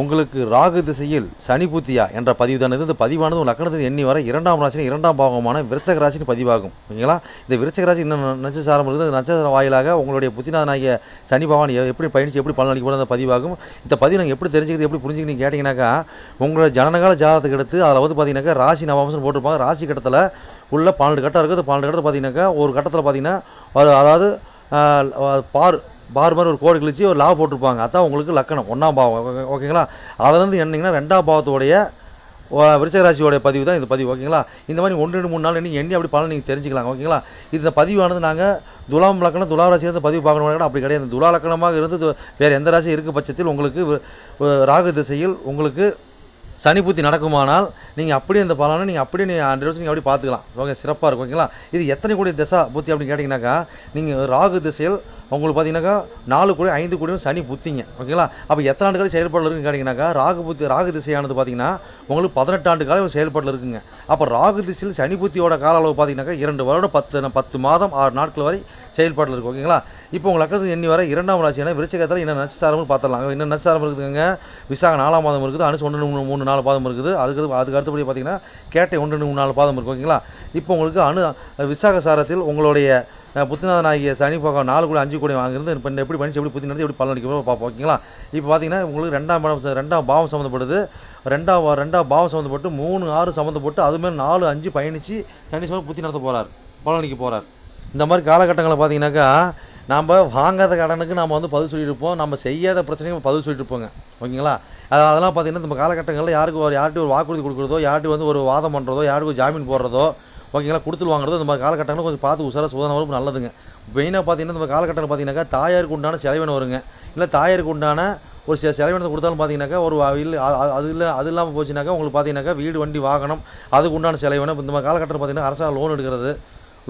உங்களுக்கு ராகு திசையில் சனி புத்தியா என்ற பதிவு தானது இந்த பதிவானது உங்கள் லக்னத்தில் எண்ணி வர இரண்டாம் ராசி இரண்டாம் பாகமான விருச்சக ராசின்னு பதிவாகும். ஓகேங்களா இந்த விருச்சக ராசி இன்னும் நட்சத்திரம் இருக்குது. அந்த நட்சத்திர வாயிலாக உங்களுடைய புத்திநாதனாகிய சனி பகவான் எப்படி பயணிச்சு எப்படி பலனளிக்க அந்த பதிவாகும். இந்த பதிவு நாங்கள் எப்படி தெரிஞ்சுக்கிறது எப்படி புரிஞ்சுக்கிட்டு கேட்டிங்கனாக்கா உங்களோட ஜனனகால ஜாதகத்துக்கு எடுத்து அதில் வந்து பார்த்தீங்கன்னாக்கா ராசி நவாம்சம் போட்டிருப்பாங்க. ராசி கட்டத்தில் உள்ள பன்னெண்டு கட்டம் இருக்குது. பன்னெண்டு கட்டத்தில் பார்த்தீங்கன்னாக்கா ஒரு கட்டத்தில் பார்த்தீங்கன்னா அதாவது பார் பார் மாதிரி ஒரு கோடு கிழிச்சு ஒரு லாபம் போட்டிருப்பாங்க. அதான் உங்களுக்கு லக்கணம். ஒன்றாம் பாவம். ஓகேங்களா? அதுலேருந்து என்னிங்கன்னா ரெண்டாம் பாவத்தோடைய விருச்சகராசியோடைய பதிவு தான் இந்த பதிவு. ஓகேங்களா? இந்த மாதிரி ஒன்று ரெண்டு மூணு நாள் எண்ணி எண்ணி அப்படி பலன் நீங்கள் தெரிஞ்சுக்கலாம். ஓகேங்களா? இந்த பதிவானது நாங்கள் துலாம் லக்கணம் துலா ராசியிலிருந்து பதிவு பார்க்கணும். அப்படி கிடையாது. துலா லக்கணமாக இருந்து வேறு எந்த ராசி இருக்க பட்சத்தில் உங்களுக்கு ராகு திசையில் உங்களுக்கு சனி புத்தி நடக்குமானால் நீங்கள் அப்படியே இந்த பலனை நீங்கள் அப்படியே நீங்கள் ஹண்ட்ரட் வருஷம் நீங்கள் அப்படியே பார்த்துக்கலாம். ஓகே சிறப்பாக இருக்கும். ஓகேங்களா? இது எத்தனை கோடி திசா புத்தி அப்படின்னு கேட்டிங்கனாக்கா நீங்கள் ராகு திசையில் உங்களுக்கு பார்த்தீங்கன்னாக்கா நாலு கோடி ஐந்து கோடியும் சனி புத்திங்க. ஓகேங்களா? அப்போ எத்தனை ஆண்டுகள் செயல்பாடு இருக்குன்னு கேட்டிங்கனாக்கா ராகு புத்தி ராகு திசையானது பார்த்தீங்கன்னா உங்களுக்கு பதினெட்டு ஆண்டு காலம் செயல்பாட்டில் இருக்குங்க. அப்போ ராகு திசையில் சனி புத்தியோட கால அளவு பார்த்தீங்கன்னாக்கா இரண்டு வருடம் பத்து பத்து மாதம் ஆறு நாட்கள் வரை செயல்பாட்டில் இருக்கும் ஓகேங்களா? இப்போ உங்கள் லக்கணத்துக்கு எண்ணி வர இரண்டாம் ராசியான விருச்சகத்தில் என்ன நட்சத்திரம்னு பார்த்துடலாம் என்ன நட்சத்திரம் இருக்குதுங்க? விசாக நாலாம் மாதம் இருக்குது அனுசு ஒன்று மூணு மூணு நாலு பாதம் இருக்குது. அதுக்கு அதுக்கு அடுத்தபடி பார்த்தீங்கன்னா கேட்டை ஒன்று மூணு நாலு பாதம் இருக்குது ஓகேங்களா? இப்போ உங்களுக்கு அணு விசாக சாரத்தில் உங்களுடைய புத்திநாதன் ஆகிய சனி பக்கம் நாலு கூட அஞ்சு கூட வாங்கிருந்து இப்போ எப்படி பண்ணிச்சு எப்படி புத்தி நடந்து எப்படி பலன் அடிக்கிறோம் பார்ப்போம் ஓகேங்களா இப்போ பார்த்தீங்கன்னா உங்களுக்கு ரெண்டாம் ரெண்டாம் பாவம் சம்மந்தப்படுது ரெண்டாம் ரெண்டாம் பாவம் சம்மந்தப்பட்டு மூணு ஆறு சம்மந்தப்பட்டு அதுமாதிரி நாலு அஞ்சு பயணித்து சனீஸ்வரன் புத்தி நடத்த போகிறார் பலனடிக்க போகிறார் இந்த மாதிரி காலகட்டங்களில் பார்த்தீங்கன்னாக்கா நாம் வாங்காத கடனுக்கு நாம் வந்து பதிவு சொல்லியிருப்போம் இருப்போம். நம்ம செய்யாத பிரச்சனையும் பதிவு சொல்லிட்டு இருப்போங்க. ஓகேங்களா? அதெல்லாம் பார்த்தீங்கன்னா நம்ம காலகட்டங்களில் யாருக்கு ஒரு யார்கிட்ட ஒரு வாக்குறுதி கொடுக்குறதோ யார்கிட்ட வந்து ஒரு வாதம் பண்ணுறதோ யாருக்கு ஜாமீன் போடுறதோ ஓகேங்களா கொடுத்துட்டு வாங்குறது இந்த மாதிரி கொஞ்சம் பார்த்து உசாராக சுதந்திரம் நல்லதுங்க. மெயினாக பார்த்தீங்கன்னா இந்த காலகட்டத்தில் பார்த்தீங்கன்னாக்கா தாயாருக்கு உண்டான செலவினம் வருங்க. இல்லை தாயாருக்கு உண்டான ஒரு சில செலவினத்தை கொடுத்தாலும் பார்த்தீங்கன்னாக்கா ஒரு இல்லை அது இல்லை அது இல்லாமல் போச்சுனாக்கா உங்களுக்கு பார்த்தீங்கன்னாக்கா வீடு வண்டி வாகனம் அதுக்கு உண்டான செலவினம். இந்த மாதிரி காலகட்டத்தில் பார்த்தீங்கன்னா அரசாங்க லோன் எடுக்கிறது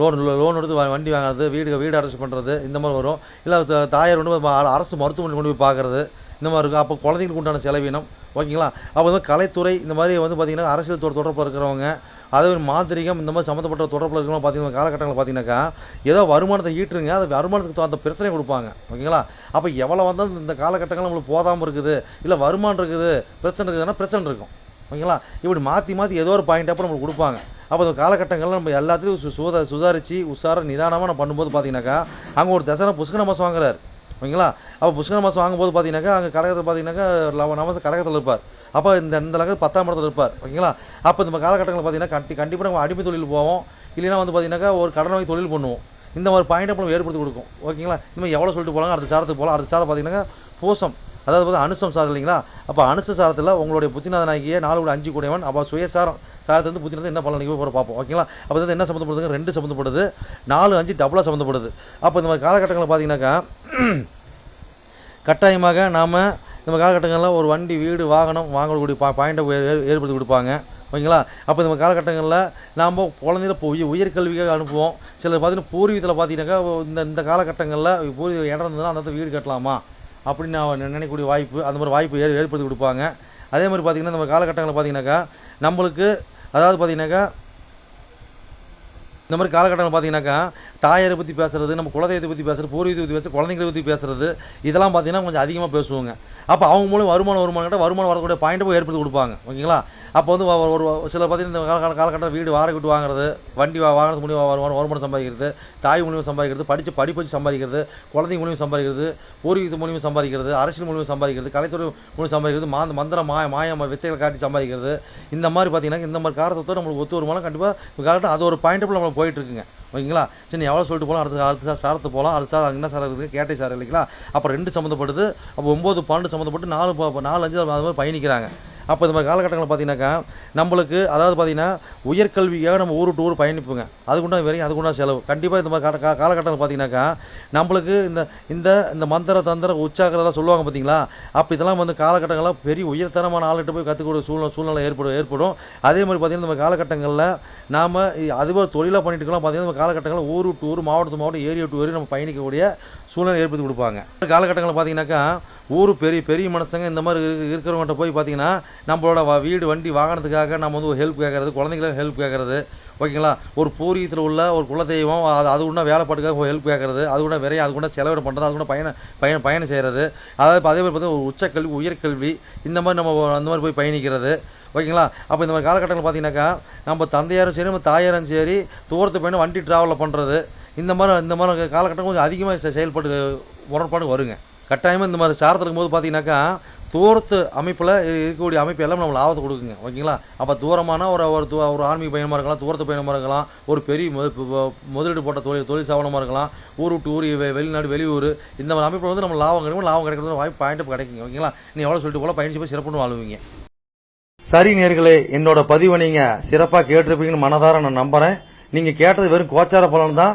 லோன் லோன் எடுத்து வண்டி வாங்குறது வீடு வீடு அரெஸ்ட் பண்ணுறது இந்த மாதிரி வரும். இல்லை தாயார் வந்து அரசு மருத்துவமனை கொண்டு போய் பார்க்குறது இந்த மாதிரி இருக்கும். அப்போ குழந்தைங்களுக்கு உண்டான செலவினம். ஓகேங்களா? அப்போ வந்து கலைத்துறை இந்த மாதிரி வந்து பார்த்தீங்கன்னா அரசியல் தொடர்பாக இருக்கிறவங்க அதே மாதிரி மாந்திரிகம் இந்த மாதிரி சம்மந்தப்பட்ட தொடர்பில் இருக்கிறவங்க பார்த்தீங்கன்னா காலகட்டங்களில் பார்த்தீங்கன்னாக்கா ஏதோ வருமானத்தை ஈட்டுருங்க அது வருமானத்துக்கு தகுந்த பிரச்சனை கொடுப்பாங்க. ஓகேங்களா? அப்போ எவ்வளோ வந்தாலும் இந்த காலகட்டங்கள் நம்மளுக்கு போதாமல் இருக்குது இல்லை வருமானம் இருக்குது பிரச்சனை இருக்குதுன்னா பிரச்சனை இருக்கும். ஓகேங்களா? இப்படி மாற்றி மாற்றி ஏதோ ஒரு பாயிண்ட் அப்போ நம்மளுக்கு கொடுப்பாங்க. அப்போ அந்த காலகட்டங்களில் நம்ம எல்லாத்தையும் சு சுத சுதாரித்து உஷார நிதானமாக நம்ம பண்ணும்போது பார்த்தீங்கன்னாக்கா அங்கே ஒரு தசனை புஷ்கர மாதம் வாங்குறாரு. ஓகேங்களா? அப்போ புஷ்கர மாதம் வாங்கும்போது பார்த்தீங்கன்னாக்கா அங்கே கடகத்தில் பார்த்தீங்கன்னாக்கா லவ நவச கடகத்தில் இருப்பார். அப்போ இந்த இந்த லகம் பத்தாம் இடத்துல இருப்பார். ஓகேங்களா? அப்போ இந்த காலகட்டங்களில் பார்த்தீங்கன்னா கண்டி கண்டிப்பாக நம்ம அடிமை தொழில் போவோம். இல்லைன்னா வந்து பார்த்தீங்கன்னாக்கா ஒரு கடன் வாங்கி தொழில் பண்ணுவோம். இந்த மாதிரி பாயிண்ட் நம்ம ஏற்படுத்தி கொடுக்கும். ஓகேங்களா? இந்த மாதிரி எவ்வளோ சொல்லிட்டு போகலாம் அடுத்த சாரத்துக்கு போகலாம். அடுத்த சாரம் பார்த்தீங்கன்னா பூசம் அதாவது வந்து அனுசம் சாரம் இல்லைங்களா? அப்போ அனுச சாரத்தில் உங்களுடைய புத்திநாதனாகிய நாலு கூட அஞ்சு கூடையவன் அப்போ சுயசாரம் சாரத்தை வந்து என்ன பலன் போகிற பார்ப்போம் ஓகேங்களா அப்போ வந்து என்ன சம்மந்தப்படுதுங்க ரெண்டு சம்மந்தப்படுது நாலு அஞ்சு டபுளாக சம்மந்தப்படுது அப்போ இந்த மாதிரி காலகட்டங்களில் பார்த்தீங்கன்னாக்கா கட்டாயமாக நாம் இந்த காலகட்டங்களில் ஒரு வண்டி வீடு வாகனம் வாங்கக்கூடிய பா பாயிண்ட்டை ஏற்படுத்தி கொடுப்பாங்க. ஓகேங்களா அப்போ இந்த மாதிரி காலகட்டங்களில் நாம் குழந்தையில போய் உயர்கல்விக்காக அனுப்புவோம். சிலர் பார்த்தீங்கன்னா பூர்வீகத்தில் பார்த்தீங்கன்னாக்கா இந்த இந்த காலகட்டங்களில் பூர்வீக இடம் இருந்ததுன்னா அந்த வீடு கட்டலாமா? அப்படின்னு நான் நினைக்கக்கூடிய வாய்ப்பு அந்த மாதிரி வாய்ப்பு ஏ ஏற்படுத்தி கொடுப்பாங்க. அதே மாதிரி பார்த்தீங்கன்னா நம்ம காலகட்டங்களில் பார்த்தீங்கன்னாக்கா நம்மளுக்கு அதாவது பார்த்தீங்கன்னாக்கா இந்த மாதிரி காலகட்டங்கள் பார்த்தீங்கன்னாக்கா தாயாரை பற்றி பேசுறது நம்ம குலதெய்வத்தை பற்றி பேசுறது பூர்வீகத்தை பற்றி பேசுறது குழந்தைங்களை பற்றி பேசுறது இதெல்லாம் பார்த்தீங்கன்னா கொஞ்சம் அதிகமாக பேசுவாங்க. அப்போ அவங்க மூலம் வருமானம் வருமானம் கிட்ட வருமானம் வரக்கூடிய பாயிண்ட் போய் ஏற்படுத்தி கொடுப்பாங்க. ஓகேங்களா? அப்போ வந்து ஒரு ஒரு சில பார்த்தீங்கன்னா இந்த கால காலகட்டத்தில் வீடு வாடகை விட்டு வாங்குறது வண்டி வா வாங்குறது மூலியமாக வருமானம் வருமானம் சம்பாதிக்கிறது தாய் மூலியமாக சம்பாதிக்கிறது படித்து படிப்பு வச்சு சம்பாதிக்கிறது குழந்தைங்க மூலியமாக சம்பாதிக்கிறது பூர்வீகத்து மூலியமாக சம்பாதிக்கிறது அரசியல் மூலியமாக சம்பாதிக்கிறது கலைத்துறை மூலியம் சம்பாதிக்கிறது மாந்த மந்திர மாய மாய வித்தைகள் காட்டி சம்பாதிக்கிறது. இந்த மாதிரி பார்த்தீங்கன்னா இந்த மாதிரி காரணத்தை நம்மளுக்கு ஒத்து வருமானம் கண்டிப்பாக காலகட்டம் அது ஒரு பாயிண்ட் நம்ம போயிட்டு இருக்குங்க. ஓகேங்களா? சரி எவ்வளோ சொல்லிட்டு போகலாம் அடுத்த அடுத்த சார் சாரத்து போகலாம் அடுத்த சார் என்ன சார் இருக்குது கேட்டை சார் இல்லைங்களா? அப்போ ரெண்டு சம்மந்தப்படுது அப்போ ஒம்பது பன்னெண்டு சம்மந்தப்பட்டு நாலு ப- நாலு அஞ்சு அது மாதிரி பயணிக்கிறாங்க. அப்போ இந்த மாதிரி காலகட்டங்களில் பார்த்தீங்கன்னாக்கா நம்மளுக்கு அதாவது பார்த்தீங்கன்னா உயர்கல்விக்காக நம்ம ஊர் விட்டு ஊர் பயணிப்போங்க. அதுக்குண்டான வரைக்கும் அதுக்குண்டான செலவு. கண்டிப்பாக இந்த மாதிரி கால கா- காலகட்டங்கள் பார்த்தீங்கன்னாக்கா நம்மளுக்கு இந்த இந்த இந்த மந்திர தந்திர உற்சாகலாம் சொல்லுவாங்க பார்த்தீங்களா? அப்போ இதெல்லாம் வந்து காலகட்டங்களில் பெரிய உயர்தரமான ஆளுகிட்ட போய் கற்றுக்கூடிய சூழ்நிலை சூழ்நிலை ஏற்படும் ஏற்படும். அதே மாதிரி பார்த்தீங்கன்னா நம்ம காலகட்டங்களில் நாம் அதுவே தொழிலாக பண்ணிட்டு இருக்கலாம் பார்த்தீங்கன்னா நம்ம காலகட்டங்களில் ஊர் விட்டு ஊர் மாவட்டத்து மாவட்டம் ஏரியா விட்டு ஏரி நம்ம பயணிக்கக்கூடிய சூழ்நிலை ஏற்படுத்தி கொடுப்பாங்க. காலகட்டங்களில் பார்த்தீங்கன்னாக்கா ஊர் பெரிய பெரிய மனுஷங்க இந்த மாதிரி இருக்கு போய் பார்த்தீங்கன்னா நம்மளோட வ- வீடு வண்டி வாகனத்துக்காக நம்ம வந்து ஒரு ஹெல்ப் கேட்கறது குழந்தைங்களுக்கு ஹெல்ப் கேட்கறது ஓகேங்களா? ஒரு பூர்வீகத்தில் உள்ள ஒரு குலதெய்வம் அது அது உள்ள வேலைப்பாட்டுக்காக ஹெல்ப் கேட்கறது அதுக்குண்டா விரைய அது செலவிட பண்ணுறது அது பயண பயணம் பயணம் பயணம் செய்கிறது அதாவது அதே மாதிரி பார்த்தீங்கன்னா ஒரு உச்சக்கல்வி உயர்கல்வி இந்த மாதிரி நம்ம அந்த மாதிரி போய் பயணிக்கிறது. ஓகேங்களா? அப்போ இந்த மாதிரி காலகட்டங்கள் பார்த்தீங்கன்னாக்கா நம்ம தந்தையாரும் சரி நம்ம தாயாரும் சரி தூரத்து பயணம் வண்டி ட்ராவலில் பண்ணுறது இந்த மாதிரி இந்த மாதிரி காலகட்டம் கொஞ்சம் அதிகமாக செயல்பாடு உடன்பாடு வருங்க. கட்டாயமாக இந்த மாதிரி சாரத்தில் இருக்கும்போது பார்த்தீங்கன்னாக்கா தூரத்து அமைப்பில் இருக்கக்கூடிய அமைப்பு எல்லாம் நம்மளை லாபத்தை கொடுக்குங்க. ஓகேங்களா? அப்போ தூரமான ஒரு ஒரு ஒரு ஆன்மீக பயணமாக இருக்கலாம் தூரத்து பயணமாக இருக்கலாம் ஒரு பெரிய முதலீடு போட்ட தொழில் தொழில் சாவனமாக இருக்கலாம் ஊர் விட்டு ஊர் வெளிநாடு வெளியூர் இந்த மாதிரி அமைப்பில் வந்து நம்ம லாபம் கிடைக்கும் லாபம் கிடைக்கிறது வாய்ப்பு பாயிண்ட் கிடைக்குங்க. ஓகேங்களா? நீ எவ்வளோ சொல்லிட்டு போல பயணிச்சு போய் சிறப்புன்னு வாழ்வீங்க. சரி நேர்களே என்னோட பதிவை நீங்கள் சிறப்பாக கேட்டிருப்பீங்கன்னு மனதார நான் நம்புறேன். நீங்கள் கேட்டது வெறும் கோச்சார பலன் தான்.